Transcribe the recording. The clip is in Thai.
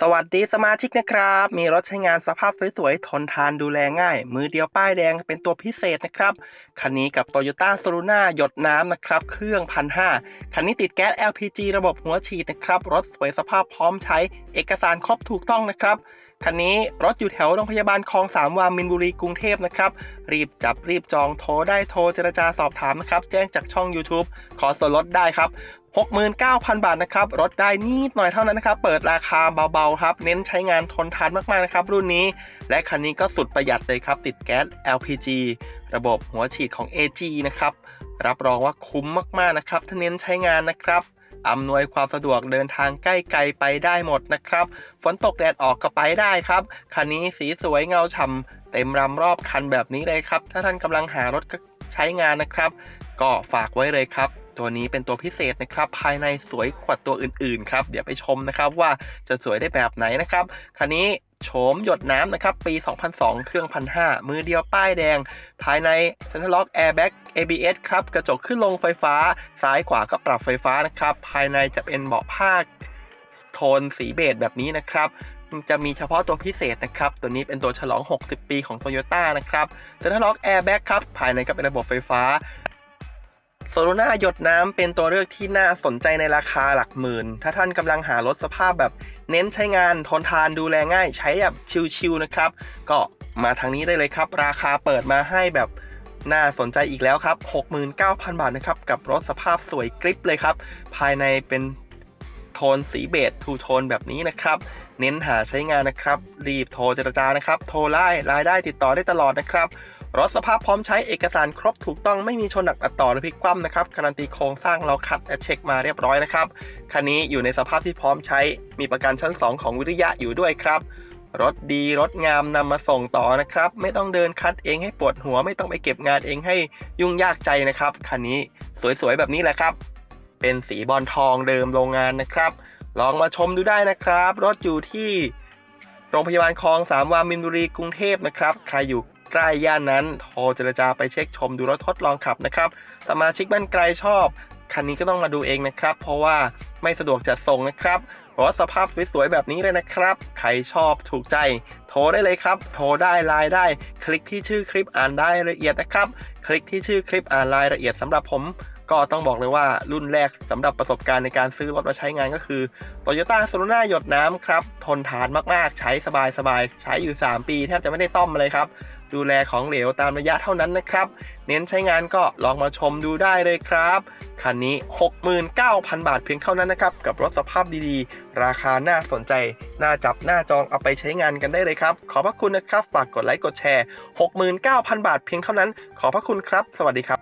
สวัสดีสมาชิกนะครับ มีรถใช้งานสภาพสวยๆ ทนทานดูแลง่าย มือเดียวป้ายแดงเป็นตัวพิเศษนะครับ คันนี้กับ Toyota s o l u n a หยดน้ำนะครับ เครื่องพันห้าคันนี้ติดแก๊ส LPG ระบบหัวฉีดนะครับ รถสวยสภาพพร้อมใช้ เอกสารครบถูกต้องนะครับคันนี้รถอยู่แถวโรงพยาบาลคลองสามวามินบุรีกรุงเทพนะครับ รีบจับรีบจองโทรได้โทรเจรจาสอบถามนะครับ แจ้งจากช่อง YouTube ขอส่วนลดได้ครับ 69,000 บาทนะครับลดได้นิดหน่อยเท่านั้นนะครับ เปิดราคาเบาๆครับ เน้นใช้งานทนทานมากๆนะครับ รุ่นนี้ และคันนี้ก็สุดประหยัดเลยครับ ติดแก๊ส LPG ระบบหัวฉีดของ AG นะครับ รับรองว่าคุ้มมากๆนะครับ ถ้าเน้นใช้งานนะครับอำนวยความสะดวกเดินทางใกล้ไกลไปได้หมดนะครับ ฝนตกแดดออกก็ไปได้ครับ คันนี้สีสวยเงาฉ่ำเต็มรำรอบคันแบบนี้เลยครับ ถ้าท่านกำลังหารถใช้งานนะครับ ก็ฝากไว้เลยครับ ตัวนี้เป็นตัวพิเศษนะครับ ภายในสวยกว่าตัวอื่นๆครับ เดี๋ยวไปชมนะครับว่าจะสวยได้แบบไหนนะครับ คันนี้โฉมหยดน้ำนะครับ ปี 2002 เครื่องพันห้ามือเดียวป้ายแดง ภายใน Center Lock Airbag ABS ครับ กระจกขึ้นลงไฟฟ้า ซ้ายขวาก็ปรับไฟฟ้านะครับ ภายในจะเป็นเบาะผ้าโทนสีเบจแบบนี้นะครับจะมีเฉพาะตัวพิเศษนะครับ ตัวนี้เป็นตัวฉลอง 60 ปีของ Toyota นะครับ Center Lock Airbag ครับ ภายในก็เป็นระบบไฟฟ้า โซโลนาหยดน้ำเป็นตัวเลือกที่น่าสนใจในราคาหลักหมื่น ถ้าท่านกำลังหารถสภาพแบบเน้นใช้งานทนทานดูแลง่ายใช้แบบชิลๆนะครับ ก็มาทางนี้ได้เลยครับ ราคาเปิดมาให้แบบน่าสนใจอีกแล้วครับ 69,000 บาทนะครับ กับรถสภาพสวยกริปเลยครับ ภายในเป็นโทนสีเบจทูโทนแบบนี้นะครับ เน้นหาใช้งานนะครับ รีบโทรเจรจานะครับ โทรไล่รายได้ติดต่อได้ตลอดนะครับ รถสภาพพร้อมใช้เอกสารครบถูกต้องไม่มีชนหนักอัดต่อหรือพลิกคว่ำนะครับการันตีโครงสร้างเราคัดและเช็คมาเรียบร้อยนะครับคันนี้อยู่ในสภาพที่พร้อมใช้มีประกันชั้น 2 ของวิริยะอยู่ด้วยครับรถดีรถงามนำมาส่งต่อนะครับ ไม่ต้องเดินคัดเองให้ปวดหัว ไม่ต้องไปเก็บงานเองให้ยุ่งยากใจนะครับคันนี้สวยๆแบบนี้แหละครับ เป็นสีบอลทองเดิมโรงงานนะครับ ลองมาชมดูได้นะครับ รถอยู่ที่โรงพยาบาลคลองสามวามินบุรีกรุงเทพนะครับ ใครอยู่ ใกล้ย่านนั้นโทรเจรจาไปเช็คชมดูรถทดลองขับนะครับ สมาชิกบ้านไกลชอบ คันนี้ก็ต้องมาดูเองนะครับ เพราะว่าไม่สะดวกจัดส่งนะครับรถสภาพสวยๆแบบนี้เลยนะครับ ใครชอบถูกใจ โทรได้เลยครับ โทรได้ไลน์ได้ คลิกที่ชื่อคลิปอ่านได้ละเอียดนะครับ คลิกที่ชื่อคลิปอ่านรายละเอียดสำหรับผม ก็ต้องบอกเลยว่ารุ่นแรกสำหรับประสบการณ์ในการซื้อรถมาใช้งานก็คือ Toyota s o l u n a หยดน้ำครับ ทนทานมากๆ ใช้สบายๆ ใช้อยู่ 3 ปี แทบจะไม่ได้ซ่อมเลยครับ ดูแลของเหลวตามระยะเท่านั้นนะครับ เน้นใช้งานก็ลองมาชมดูได้เลยครับ คันนี้ 69,000 บาทเพียงเท่านั้นนะครับ กับรถสภาพดีๆ ราคาน่าสนใจ น่าจับน่าจองเอาไปใช้งานกันได้เลยครับ ขอบพระคุณนะครับ ฝากกดไลค์กดแชร์ 69,000 บาทเพียงเท่านั้น ขอบพระคุณครับ สวัสดีครับ